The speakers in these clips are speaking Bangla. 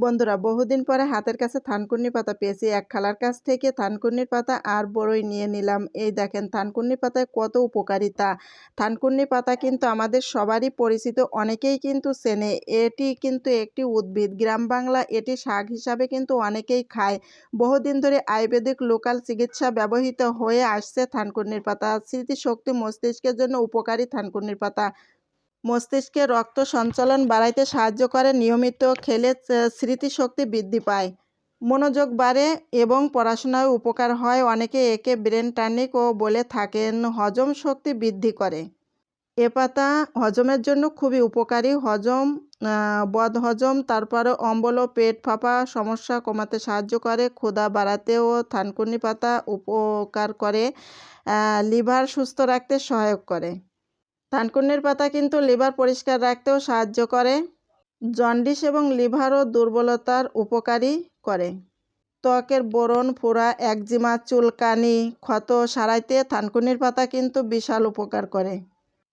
বন্ধুরা, বহুদিন পরে হাতের কাছে থানকুনি পাতা পেয়েছি। এক খালার কাছ থেকে থানকুন্নির পাতা আর বড়ই নিয়ে নিলাম। এই দেখেন, থানকুন্নি পাতায় কত উপকারিতা। থানকুন্নি পাতা কিন্তু আমাদের সবারই পরিচিত, অনেকেই কিন্তু চেনে। এটি কিন্তু একটি উদ্ভিদ। গ্রাম বাংলা এটি শাক হিসাবে কিন্তু অনেকেই খায়। বহুদিন ধরে আয়ুর্বেদিক লোকাল চিকিৎসা ব্যবহৃত হয়ে আসছে থানকুন্নির পাতা। স্মৃতিশক্তি মস্তিষ্কের জন্য উপকারী থানকুন্নির পাতা। মস্তিষ্কে রক্ত সঞ্চালন বাড়াইতে সাহায্য করে নিয়মিত খেলে স্মৃতিশক্তি বৃদ্ধি পায়। মনোযোগ বাড়ে এবং পড়াশোনায় উপকার হয়। অনেকে একে ব্রেন টনিকও বলে থাকেন, হজম শক্তি বৃদ্ধি করে। এ পাতা হজমের জন্য খুবই উপকারী। হজম বদ হজম তারপরে অম্বল ও পেট ফাঁপা সমস্যা কমাতে সাহায্য করে। ক্ষুধা বাড়াতেও থানকুনি পাতা উপকার করে। লিভার সুস্থ রাখতে সহায়ক করে। থানকুনির পাতা কিন্তু লিভার পরিষ্কার রাখতেও সাহায্য করে, জন্ডিস এবং লিভারও দুর্বলতার উপকারী করে। ত্বকের বোরন, ফোড়া, একজিমা, চুলকানি, ক্ষত সারাইতে থানকুনির পাতা কিন্তু বিশাল উপকার করে।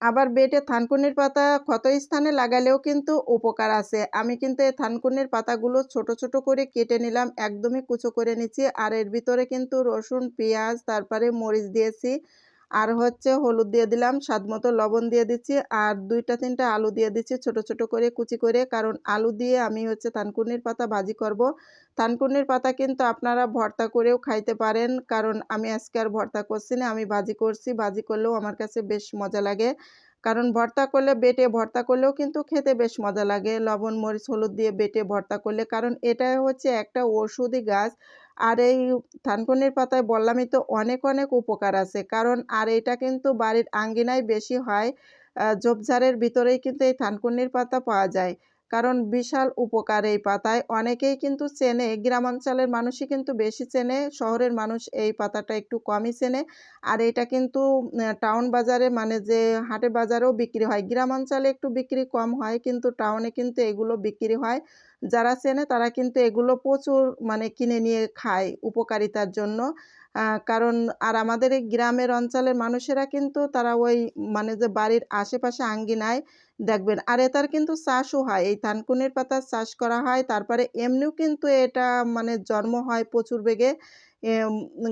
আবার বেটে থানকুনির পাতা ক্ষত স্থানে লাগালেও কিন্তু উপকার আছে। আমি কিন্তু এই থানকুনির পাতাগুলো ছোট ছোট করে কেটে নিলাম, একদমই কুচো করে নিচ্ছি। আর এর ভিতরে কিন্তু রসুন, পেঁয়াজ, তারপরে মরিচ দিয়েছি। আর হচ্ছে হলুদ দিয়ে দিলাম, স্বাদ মতো লবণ দিয়ে দিচ্ছি আর দুইটা তিনটা আলু দিয়ে দিচ্ছি ছোট ছোট করে কুচি করে। কারণ আলু দিয়ে আমি হচ্ছে থানকুনির পাতা ভাজি করব। থানকুনির পাতা কিন্তু আপনারা ভর্তা করেও খাইতে পারেন। কারণ আমি আজকে আর ভর্তা করছি না, আমি ভাজি করছি। ভাজি করলেও আমার কাছে বেশ মজা লাগে। কারণ ভর্তা করলে, বেটে ভর্তা করলেও কিন্তু খেতে বেশ মজা লাগে। লবণ, মরিচ, হলুদ দিয়ে বেটে ভর্তা করলে। কারণ এটা হচ্ছে একটা ওষুধি গাছ। আর এই থানকুনির পাতায় বললামই তো অনেক অনেক উপকার আছে। কারণ আর এটা কিন্তু বাড়ির আঙ্গিনায় বেশি হয় ঝোপঝাড়ের ভিতরেই কিন্তু এই থানকুনির পাতা পাওয়া যায়। কারণ বিশাল উপকার এই পাতায়। অনেকেই কিন্তু চেনে, গ্রামাঞ্চলের মানুষই কিন্তু বেশি চেনে, শহরের মানুষ এই পাতাটা একটু কমই চেনে। আর এটা কিন্তু টাউন বাজারে মানে যে হাটে বাজারেও বিক্রি হয়, গ্রামাঞ্চলে একটু বিক্রি কম হয়, কিন্তু টাউনে কিন্তু এগুলো বিক্রি হয়। যারা চেনে তারা কিন্তু এগুলো প্রচুর মানে কিনে নিয়ে খায় উপকারিতার জন্য। কারণ আর আমাদের এই গ্রামের অঞ্চলের মানুষেরা কিন্তু তারা ওই মানে যে বাড়ির আশেপাশে আঙ্গিনায় দেখবেন। আর এটার কিন্তু চাষও হয়। এই থানকুনির পাতার চাষ করা হয়। তারপরে এমনিও কিন্তু এটা মানে জন্ম হয় প্রচুর বেগে।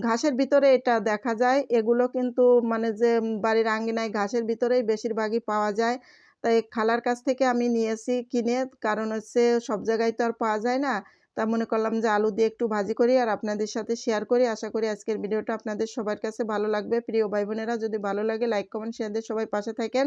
ঘাসের ভিতরে এটা দেখা যায়। এগুলো কিন্তু মানে যে বাড়ির আঙ্গিনায় ঘাসের ভিতরেই বেশিরভাগই পাওয়া যায়। তাই খালার কাছ থেকে আমি নিয়েছি কিনে। কারণ হচ্ছে সব জায়গায় তো আর পাওয়া যায় না। তা মনে করলাম যে আলু দিয়ে একটু ভাজি করি আর আপনাদের সাথে শেয়ার করি। আশা করি আজকের ভিডিওটা আপনাদের সবার কাছে ভালো লাগবে। প্রিয় ভাই বোনেরা যদি ভালো লাগে লাইক কমেন্ট শেয়ার দিয়ে সবাই পাশে থাকেন।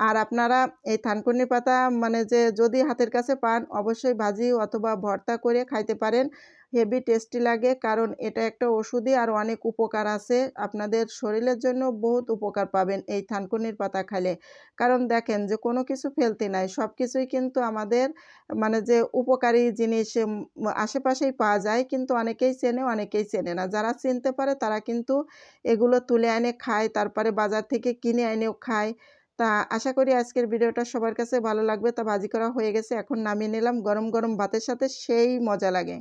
আর আপনারা এই থানকুনি পাতা মানে যে যদি হাতের কাছে পান, অবশ্যই ভাজি অথবা ভর্তা করে খাইতে পারেন। হেভি টেস্টি লাগে। কারণ এটা একটা ওষুধই আর অনেক উপকার আছে। আপনাদের শরীরের জন্য বহুত উপকার পাবেন এই থানকুনির পাতা খাইলে। কারণ দেখেন যে কোনো কিছু ফেলতে নাই। সব কিছুই কিন্তু আমাদের মানে যে উপকারী জিনিস আশেপাশেই পাওয়া যায়। কিন্তু অনেকেই চেনে অনেকেই চেনে না। যারা চিনতে পারে তারা কিন্তু এগুলো তুলে এনে খায়, তারপরে বাজার থেকে কিনে এনেও খায়। তা আশা করি আজকের ভিডিওটা সবার কাছে ভালো লাগবে। তা ভাজি করা হয়ে গেছে। এখন নামিয়ে নিলাম। গরম গরম ভাতের সাথে সেই মজা লাগে।